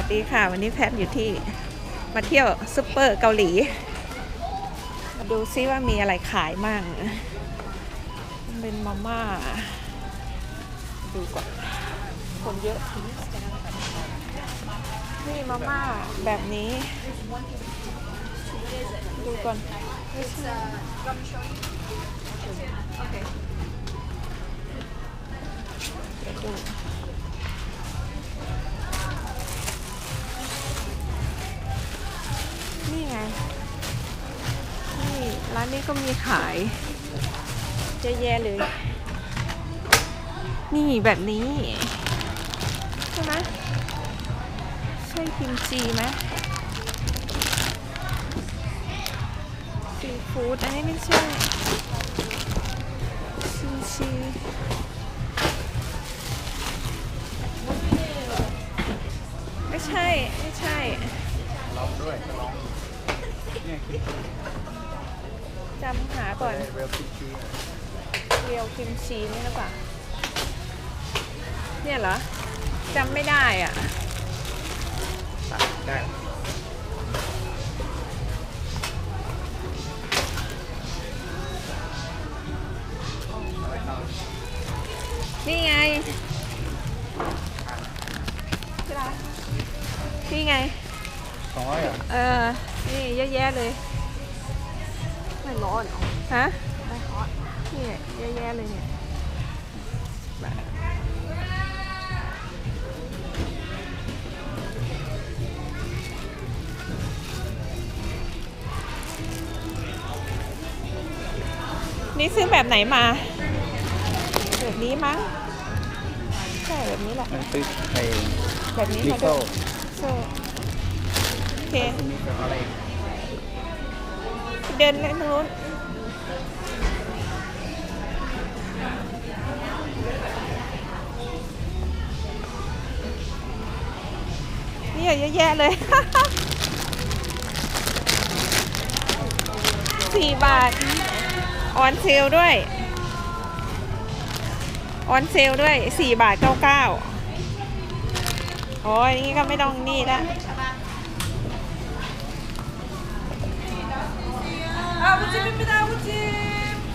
วัสดีค่ะ วันนี้แพทอยู่ที่มาเที่ยวซุปเปอร์เกาหลี มาดูซิว่ามีอะไรขายมั่งเป็นมาม่า ดูก่อนคนเยอะนี่มาม่าแบบนี้ ดูก่อนเดี๋ยวดู นี่ไง นี่ร้านนี้ก็มีขายเยอะแยะเลย นี่แบบนี้ ใช่ไหมใช่กิมจีไหมซีฟู้ดอันนี้ไม่ใช่ซูชิไม่ใช่ ไม่ใช่ลองด้วยก็ลอง เนี่ยคิดจำหาก่อน เวลคิดชีเรียวกิมชีนี่หรือเปล่าเนี่ยเหรอจำไม่ได้อะ ตัดได้นี่ไงที่ร้านนี่ไง สองร้อยเหรอ เออนี่ เยอะแยะเลยไม่ร้อนเหรอฮะไม่ร้อนนี่เยอะแยะเลยเนี่ยนี่ซื้อแบบไหนมาแบบนี้มั้งใช่แบบนี้แหละมันซื้อไอ้แบบนี้ลิมาโก้ด้วยโซ่โอเคคุณมีกับอะไร เดินเล่นนู้นนี่เยอะแยะเลย สี่บาท ออนเซลด้วย ออนเซลด้วยสี่บาทเก้าเก้าโอ้ยนี่ก็ไม่ต้องนี่ละ 아버집입니다 아버집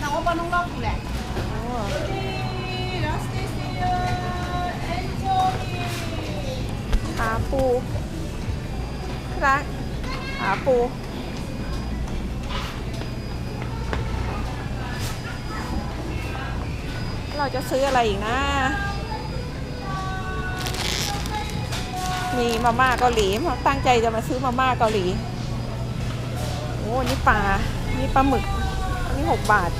나 오빠 농가 볼래 ขาปูรักขาปู เราจะซื้ออะไรอีกนะ มีมาม่าเกาหลีตั้งใจจะมาซื้อมาม่าเกาหลี โอ้นี่ปลา นี่ปลาหมึก อันนี้หกบาท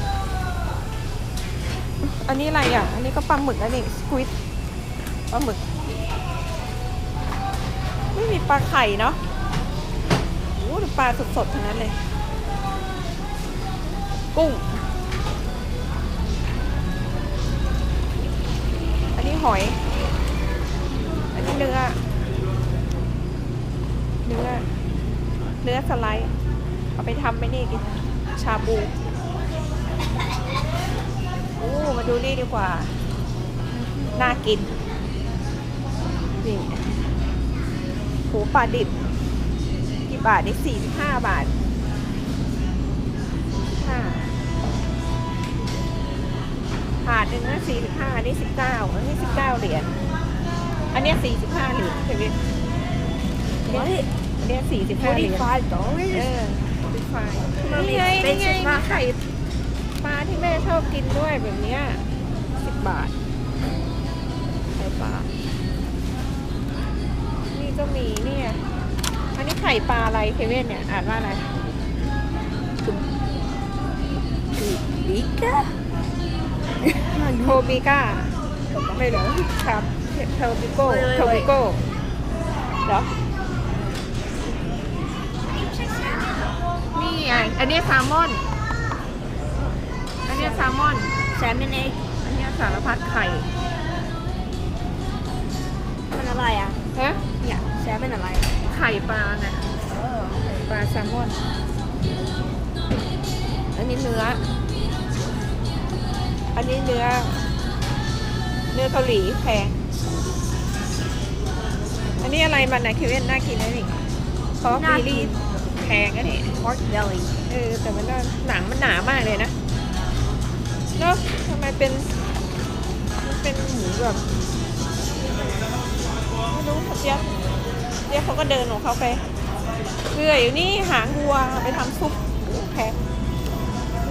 อันนี้อะไรอะ อันนี้ก็ปลาหมึกอันนี้สควิดปลาหมึก ไม่มีปลาไข่เนาะโอ้ปลาสดๆทั้งนั้นเลย กุ้ง อันนี้หอย อันนี้เนื้อ เนื้อ เนื้อสไลด์เอาไปทำไปนี่กิน ชาบูโอ้มาดูนี่ดีกว่า น่ากิน นี่หูปลาดิบ กี่บาทนี่สี่สิบห้าบาทห้าถาดหนึ่งนะสี่สิบห้าอันนี้สิบเก้าอันนี้สิบเก้าเหรียญ อันเนี้สี่สิบห้าเหรียญใช่ไหมอันเนี้ยอันเนี้สี่สิบห้าเหรียญ 45 dollars เออเป็นไฟมันมีนี่ไงนี่ไง expensive มีมากไข่ปลาที่แม่ชอบกินด้วยแบบเนี้ยสิบบาทไข่ปลา นี่ก็มีเนี่ยอันนี้ไข่ปลาอะไรเคเว่นเนี่ยอ่านว่าอะไร Bika โทบิก้าไม่เหรอครับเทอร์บิโก้เว้ยเว้ยเทอร์บิโก้เหรอ นี่ไงอันนี้แซลมอน อันนี้แซลมอน salmon egg อันนี้สารพัดไข่ มันอะไรอะฮะเนี่ย salmon อะไร ไข่ปลาน่ะปลาแซลมอน อันนี้เนื้อ อันนี้เนื้อ เนื้อเกาหลีแพง อันนี้นี่อะไรมันนะเควินน่ากินนะนี่เพราะบีรี่ แพงนะนี่ pork belly เออแต่มันก็หนังมันหนามากเลยนะเนาะทำไมเป็นมันเป็นหมูแบบไม่รู้เขาเจี๊ยบเจี๊ยบเขาก็เดินของเขาไปเรื่อยอยู่นี่หางวัวเอาไปทำซุปโอ้แพง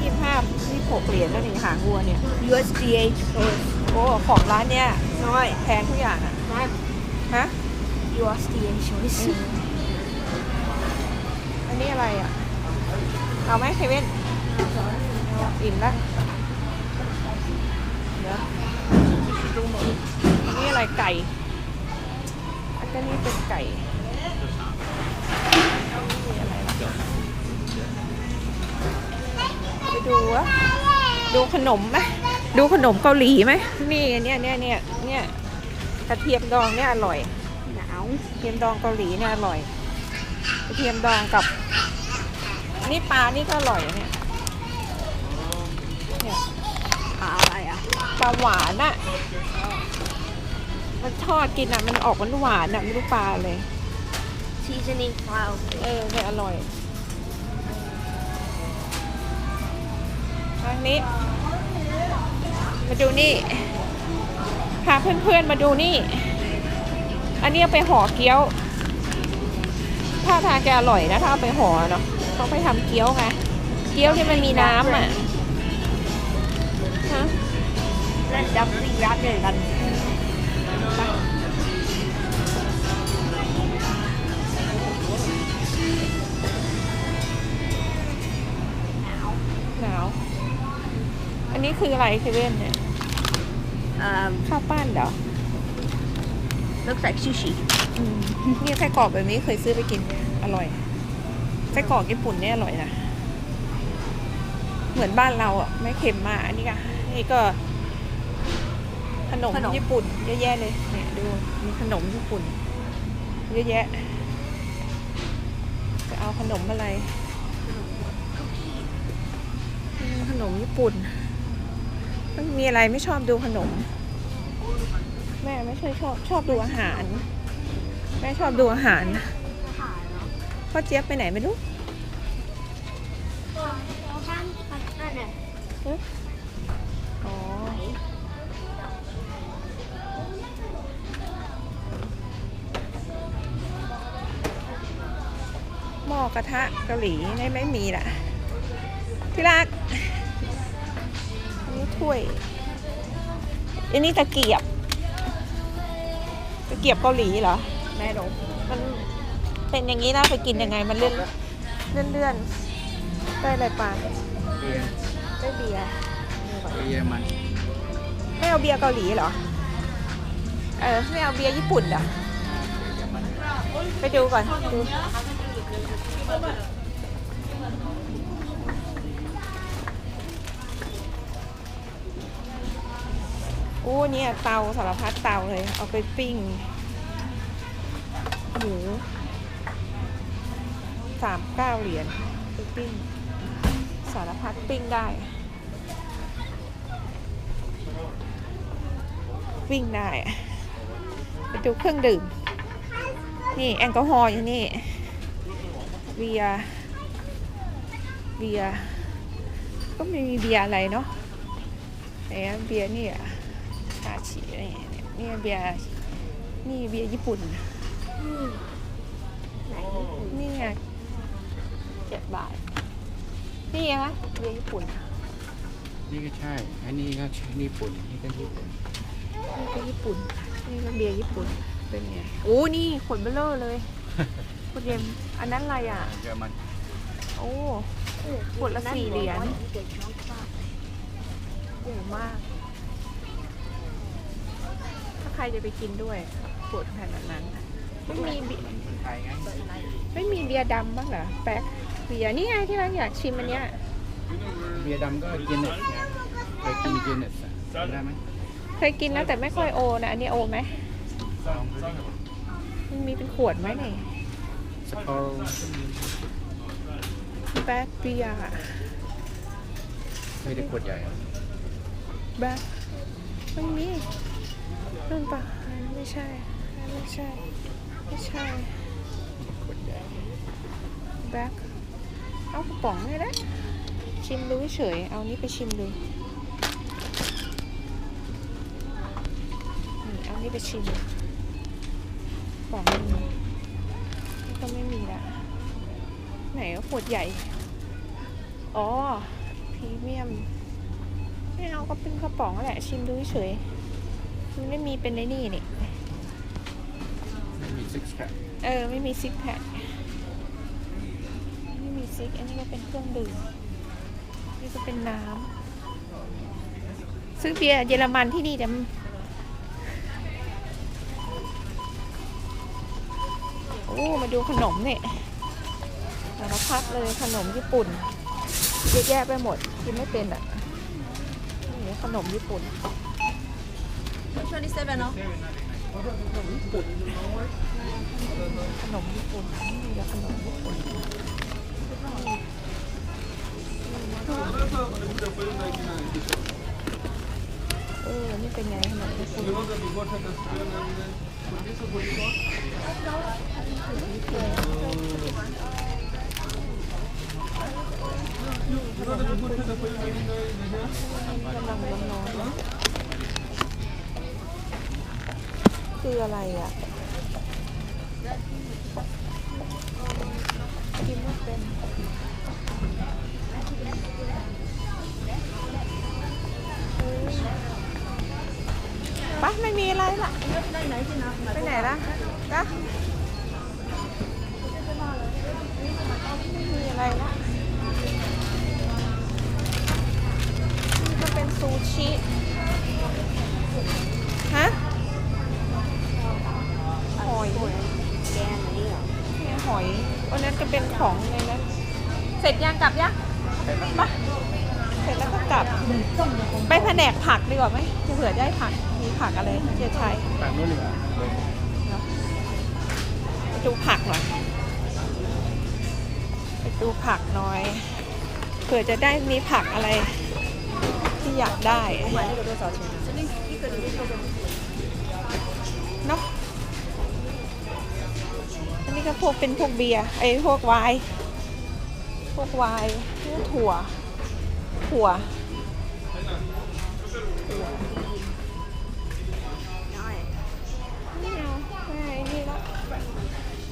ยี่สิบห้ายี่สิบหกเหรียญแล้วนี่หางวัวเนี่ย USDH เออโอ้ของร้านเนี้ยน้อยแพงทุกอย่างอะฮะ USDA choice อันนี้อะไรอะ เอาไหมเควินอิ่มและเดี๋ยวอันนี้อะไรไก่ อันนี้เป็นไก่ไปดูวะดูขนมไหมดูขนมเกาหลีไหมนี่เนี่ยเนี่ยเนี่ยเนี่ยกระเทียมดองเนี่ยอร่อยหนาวกระเทียมดองเกาหลีเนี่ยอร่อย กระเทียมดองกับ นี่ปลานี่ก็อร่อยอะเนี่ยเนี่ยปลาอะไรอะปลาหวานอะมันทอดกินอะมันออกหวานหวานๆอะไม่รู้ปลาเลย seasoning cloud เออเนี่ยอร่อยทางนี้ มาดูนี่พาเพื่อนๆมาดูนี่ อันนี้เอาไปห่อเกี๊ยว ถ้าทางจะอร่อยนะถ้าเอาไปห่อเนาะต้องไปทำเกี๊ยวไงเกี๊ยวที่มันมีน้ำอะฮะนั่นดับซี่ยักษ์เหมือนกันหนาว อันนี้คืออะไรเคเว่นเนี่ย um ข้าวปั้นเหรอ looks like sushi อืมนี่ไส้กรอกแบบนี้เคยซื้อไปกินอร่อยไส้กรอกญี่ปุ่นเนี่ยอร่อยนะเหมือนบ้านเราอะไม่เค็มมากอันนี้ก็นี่ก็ ขนมขนม ญี่ปุ่นเยอะแยะเลยเนี่ยดูมีขนมญี่ปุ่น เยอะแยะจะเอาขนมอะไรอืมขนมญี่ปุ่นมันมีอะไรไม่ชอบดูขนม แม่ไม่ใช่ชอบชอบดูอาหาร แม่ชอบดูอาหารพ่อเจี๊ยบไปไหนไม่รู้อ๋อหม้อกระทะเกาหลีนี่ไม่มีละที่รักอันนี้ถ้วย อันนี้ตะเกียบ ตะเกียบเกาหลีเหรอ แม่ดมมันเป็นอย่างนี้นะไปกินยังไงมันเลื่อนเลื่อนเลื่อนได้อะไรปาเบียร์ได้เบียร์เบียร์มันไม่เอาเบียร์เกาหลีเหรอเออไม่เอาเบียร์ญี่ปุ่นเหรอไปดูก่อนดูอู้เนี่ยเตาสารพัดเตาเลย เอาไปปิ้ง หมูสามเก้าเหรียญไปปิ้งสารพัดปิ้งได้ วิ่งได้ไปดูเครื่องดื่ม นี่แอลกอฮอล์อยู่นี่เบียร์เบียร์ก็ไม่มีเบียร์อะไรเนาะไหนอะเบียร์นี่อะชาชีอะไรเนี่ยนี่เบียร์นี่เบียร์ญี่ปุ่น นนี่ไงเจ็ดบาท นี่ไงคะเบียร์ญี่ปุ่น นี่ก็ใช่ อันนี้ก็ญี่ปุ่น นี่ก็ญี่ปุ่น นี่ก็ญี่ปุ่น นี่ก็เบียร์ญี่ปุ่น เป็นไงโอ้นี่ขนเบลเลอร์เลยคุณเยมอันนั้นอะไรอะ เยอรมัน โอ้ขวดละสี่เหรียญเด็กน้องป้าใหญ่มาก ถ้าใครจะไปกินด้วยขวดขนาดนั้นน่ะ ไม่มีเบียร์คนไทยไงไม่มีเบียร์ดำบ้างเหรอแป๊กเบียร์นี่ไงที่เราอยากชิมอันเนี้ยเบียร์ดำก็กินเนสไงเคยกินกินเนสได้ไหมเคยกินนะแต่ไม่ค่อยโอนะอันนี้โอไหมลองดูมันมีเป็นขวดไหมเนี่ยสกอร์แบ็คเบียร์อะไม่ได้ขวดใหญ่อะแบ็คไม่มีนั่นปะไม่ใช่ไม่ใช่ ไม่ใช่ แบ็คเอากระป๋องเลยนะ ชิมดูเฉย เอานี้ไปชิมดูนี่เอานี้ไปชิมกระป๋องนึงนี่ก็ไม่มีละไหนขวดใหญ่ อ๋อพรีเมียม ไม่เอาก็เป็นกระป๋องแหละ ชิมดูเฉย มันไม่มีเป็นในนี่นี่ ไม่มี six pack เออ ไม่มีซิกแพคไม่มีซิก อันนี้ก็เป็นเครื่องดื่ม นี่ก็เป็นน้ำ ซื้อเบียร์เยอรมันที่นี่แต่มันโอ้ มาดูขนมเนี่ยสารพัดเลยขนมญี่ปุ่นเยอะแยะไปหมดกินไม่เป็นอะนี่ขนมญี่ปุ่น27เนาะ ขนมญี่ปุ่นนี่แหละขนมญี่ปุ่นเออ นี่เป็นไงขนมญี่ปุ่นกำลังร้อนๆคืออะไรอะ ปะไม่มีอะไรละไปไหนละจ้ะไม่มีอะไรละนี่ก็เป็นซูชิ ฮะ หอยแกงนี่เหรอเนี่หอย วันนั้นจะเป็นของในนั้นเสร็จยังกลับยังมาเสร็จแล้วก็กลับ ไปแผนกผักดีกว่าไหมเผื่อได้ผัก มีผักอะไรจะใช้ผักนู่นหนึ่ไปดูผักหน่อย ไปดูผักหน่อย เผื่อจะได้มีผักอะไร ที่อยากได้เนาะ นนี้ก็พวกเป็นพวกเบียร์ไอ้พวกไวน์พวกไวน์พวกถั่ว ถั่ว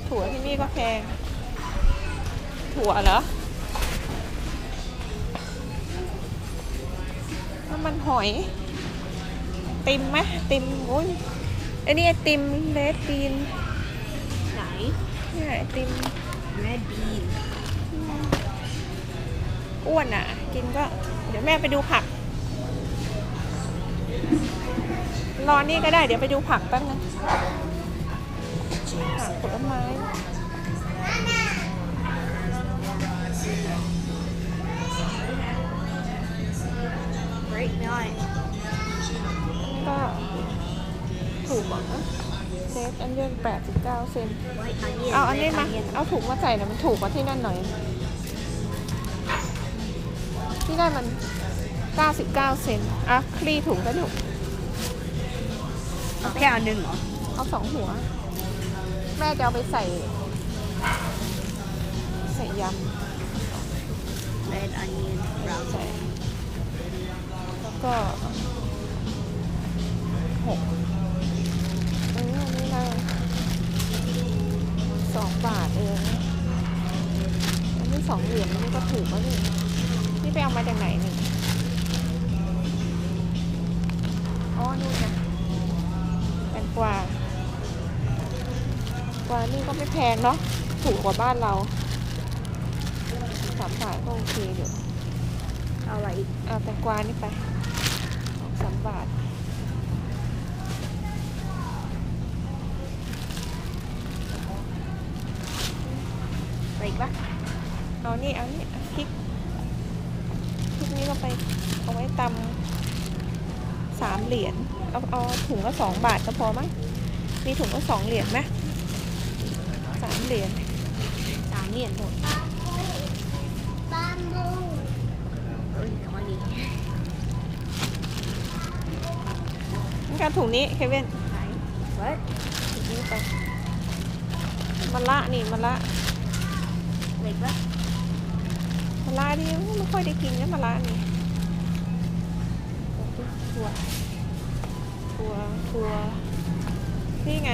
ถั่วที่นี่ก็แพง ถั่วเหรอ น้ำมันหอย ติมไหมติมโอ้ยไอ้นี่ไอติมเลดบีนไหน เนี่ยไอติมแม่บีนอ้วนอะ กินก็ เดี๋ยวแม่ไปดูผัก รอนี่ก็ได้เดี๋ยวไปดูผักแป๊บนึงผักผลไม้เฮ้ยไม่ได้ก็ถูกกว่านะ เซฟอันเดือนแปดสิบเก้าเซนไว้อันนี้เอาอันนี้มาเอาถุงมาใส่หน่อยมันถูกกว่าที่นั่นหน่อย ที่นั่นมัน99เซนอะคลี่ถุงก็ถูกเอาแค่อันหนึ่งเหรอ เอาสองหัว แม่จะเอาไปใส่ ใส่ยเรดอันนี้บราวำใส่แล้วก็หกเอออั นนี้นะสองบาทเองอันนี้สองเหรียญนนี้ก็ถูกแล้วนี่นี่ไปเอามาจากไหนนี่อ๋อนู่นนะแตงกวากวานี่ก็ไม่แพงเนาะถูกกว่าบ้านเราสามบาทก็โอเคอยู่เอาอะไรอีกเอาแตงกวานี่ไปสองสามบาท ไปอีกปะเอานี่เอานี่พริกพริกนี้ก็ไปเอาไว้ตำสามเหรียญเอาเอาถุงละสองบาทก็พอมั้งมีถุงละสองเหรียญไหมสามเหรียญสามเหรียญหมดเอ้ยเอาอันนี้งั้นการถุงนี้เควินไหนเฮ้ยถุงนี้ไปมะละนี่มะละ เล็กปะมะละนี่ไม่ค่อยได้กินนะมะละนี่ถั่วถั่วถั่วนี่ไง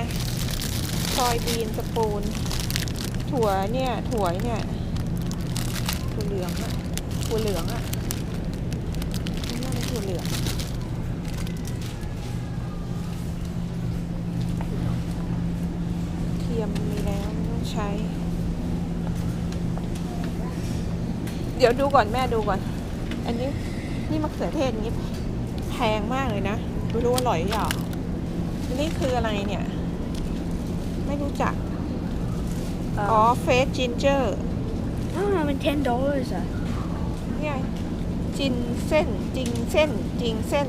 ซอยบีนสปูน ถั่วเนี่ยถั่วเนี่ยถั่วเหลืองอะถั่วเหลืองอะนี่น่าเป็นถั่วเหลืองเทียมมีแล้วต้องใช้ เดี๋ยวดูก่อนแม่ดูก่อน อันนี้นี่มะเขือเทศนี้แพงมากเลยนะไม่รู้ว่าอร่อยหรือเปล่าอันนี้คืออะไรเนี่ย ไม่รู้จัก อ๋อเฟสจินเจอร์อ้าวมัน10 dollars อะเนี่ยจินเส้นจิงเส้นจิงเส้น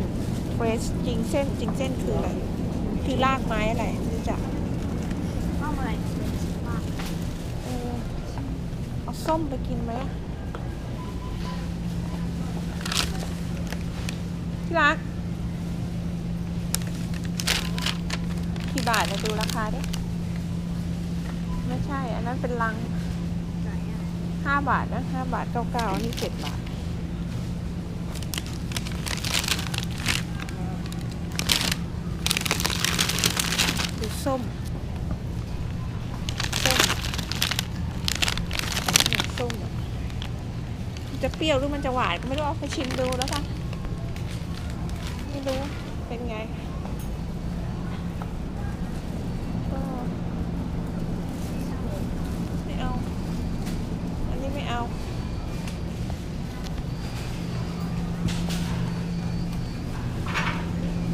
เฟสจิงเส้นจิงเส้นคืออะไรคือรากไม้อะไรไม่รู้จักเท่าไหร่เออเอาส้มไปกินไหมอะพี่ รัก กี่บาทนะดูราคาดิ ไม่ใช่ อันนั้นเป็นลังไหนอะห้าบาทนะห้าบาทเก้าเก้าอันนี้เจ็ดบาท ดูส้ม ส้มเนี่ยส้มอะมันจะเปรี้ยวหรือมันจะหวานก็ไม่รู้เอาไปชิมดูแล้วกัน ไม่รู้เป็นไงก็ไม่เอา อันนี้ไม่เอา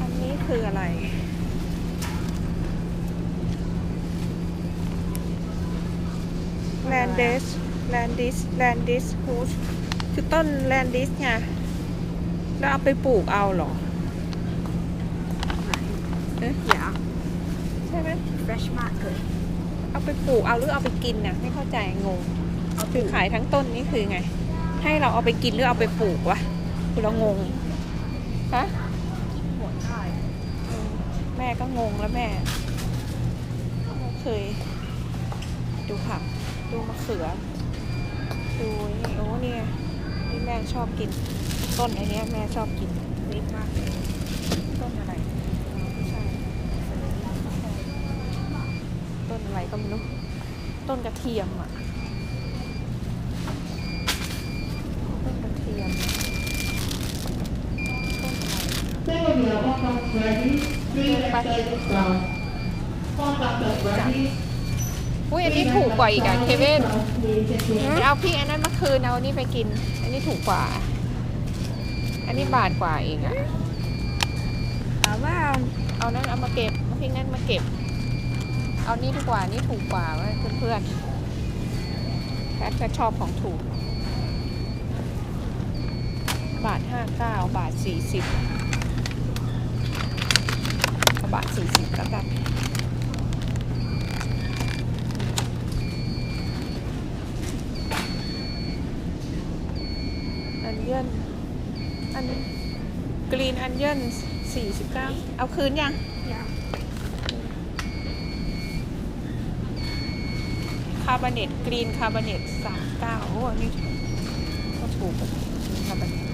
อันนี้คืออะไรแลนดิสแลนดิสแลนดิสฮูสคือต้นแลนดิสไงแล้วเอาไปปลูกเอาเหรอ อ๊ะอย่าใช่ไหม fresh มากเลยเอาไปปลูกเอาหรือเอาไปกินน่ะไม่เข้าใจงงคือขายทั้งต้นนี่คือไง ให้เราเอาไปกินหรือเอาไปปลูกวะคือเรางงฮะหัวได้อืมแม่ก็งงแล้วแม่ไม่เคยดูผักดูมะเขือดูนี่โอ้เนี่ยนี่แม่ชอบกิน ต้นไอเนี้ยแม่ชอบกิน เล็กมากเลย ต้นอะไรอ๋อไม่ใช่ ต้น อะไรก็ไม่รู้ ต้นกระเทียมอะ ต้นกระเทียม ต้นอะไร Second year, one month ready, three extra down. One month ready, อุ้ยอันนี้ถูกกว่าอีกอะเคเว่น three เอาพี่อันนั้นมาคืนเอาอันนี้ไปกิน อันนี้ถูกกว่า อันนี้บาทกว่าเองอะถามว่าเอานั้นเอามาเก็บเอาพี่นั้นมาเก็บ เอานี่ดีกว่า นี่ถูกกว่าเว้ยเพื่อนๆแพทแพชอบของถูก บาทห้าเก้าบาทสี่สิบบาทสี่สิบแล้วกันอันเยินอันกรีนอันเยินสี่สิบเก้าเอาคืนยังย่า คาร์บอเนตกรีนคาร์บอเนตสามเก้าโอ้นี่ก็ถูกคาร์บอเนต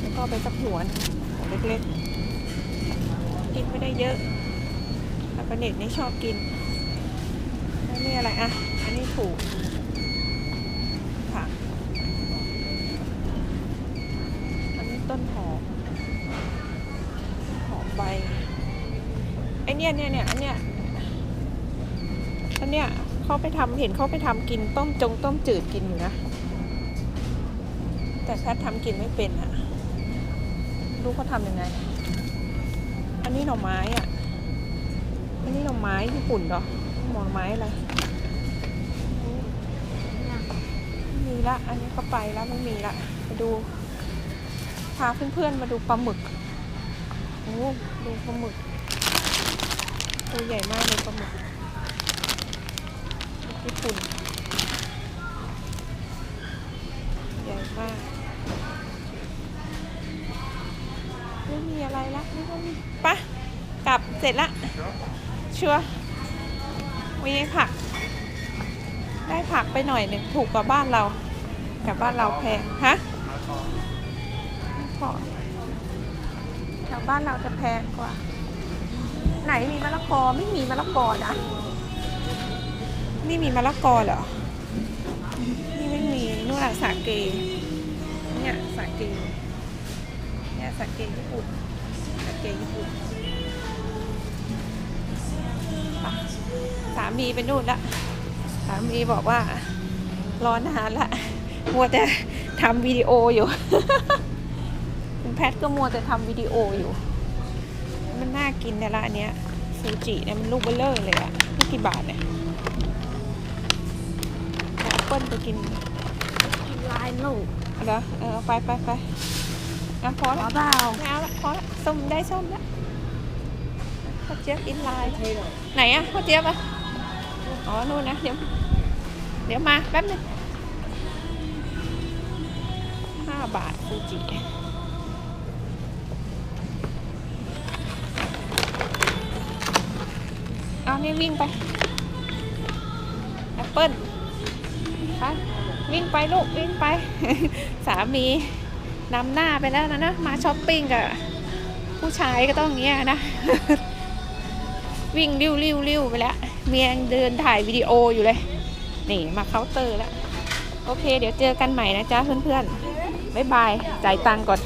แล้วก็ไปสักหัวเล็กๆ กินไม่ได้เยอะคาร์บอเนตนี่ชอบกินแล้วนี่อะไรอะ อันนี้ถูก อันนี้ต้นหอมหอมใบ ไอ เนี้ยเนี่ยเนี่ยอันเนี้ยอันเนี้ยเขาไปทำเห็นเขาไปทำกินต้มจงต้มจืดกินอยู่นะ แต่แพททำกินไม่เป็นอะรู้เขาทำยังไง อันนี้หน่อไม้อะอันนี้หน่อไม้ญี่ปุ่นเหรอหน่อไม้อะไรม่มีละ อันนี้ก็ไปแล้วไม่มีละไปดู พาเพื่อนๆมาดูปลาหมึก โอ้ดูปลาหมึก ตัวใหญ่มากเลยปลาหมึกญี่ปุ่น ใหญ่มากไม่มีอะไรละไปะกลับเสร็จละ ชัวร์มีผัก ได้ผักไปหน่อยหนึ่งถูกกว่าบ้านเรากับบ้านเราแพงฮะพอแถวบ้านเราจะแพงกว่า ไหนมีมะละกอไม่มีมะละกอนะ นี่มีมะละกอเหรอ นี่ไม่มีนู่นสาเกเนี่ยสาเกเนี่ยสาเกญี่ปุ่นสาเกญี่ปุ่นสามีไปนู่นละสามีบอกว่ารอนานละมัวแต่ทำวิดีโออยู่ คุณแพทก็มัวแต่ทำวิดีโออยู่ มันน่ากินเนี่ยละอันเนี้ยซูจิเนี่ยมันลูกเบลเลอร์เลยอะนี่กี่บาทเนี่ยแอปเปิ้ลไปกินกินลายลูกเอาเหรอเออเอาไปไปไปอะพอขแล้อวเปล่าไม่เอาละพอละส้มได้ส้มละข้าวเจี๊ยบอินไลน์ไหนอะข้าวเจี๊ยบอะอ๋อนู่นนะเดี๋ยวเดี๋ยวมาแป๊บนึงห้าบาทฟูจิ นี่วิ่งไปแอปเปิ้ลไปวิ่งไปลูกวิ่งไป สามีนำหน้าไปแล้วนะนะมาช้อปปิ้งกับผู้ชายก็ต้องอย่างเงี้ยนะ วิ่งริ้วริ้วริ้วไปแล้วเมียงเดินถ่ายวิดีโออยู่เลย นี่มาเคาน์เตอร์แล้ว โอเค เดี๋ยวเจอกันใหม่นะจ๊ะเพื่อนๆ บ๊ายบาย จ่ายตังค์ก่อน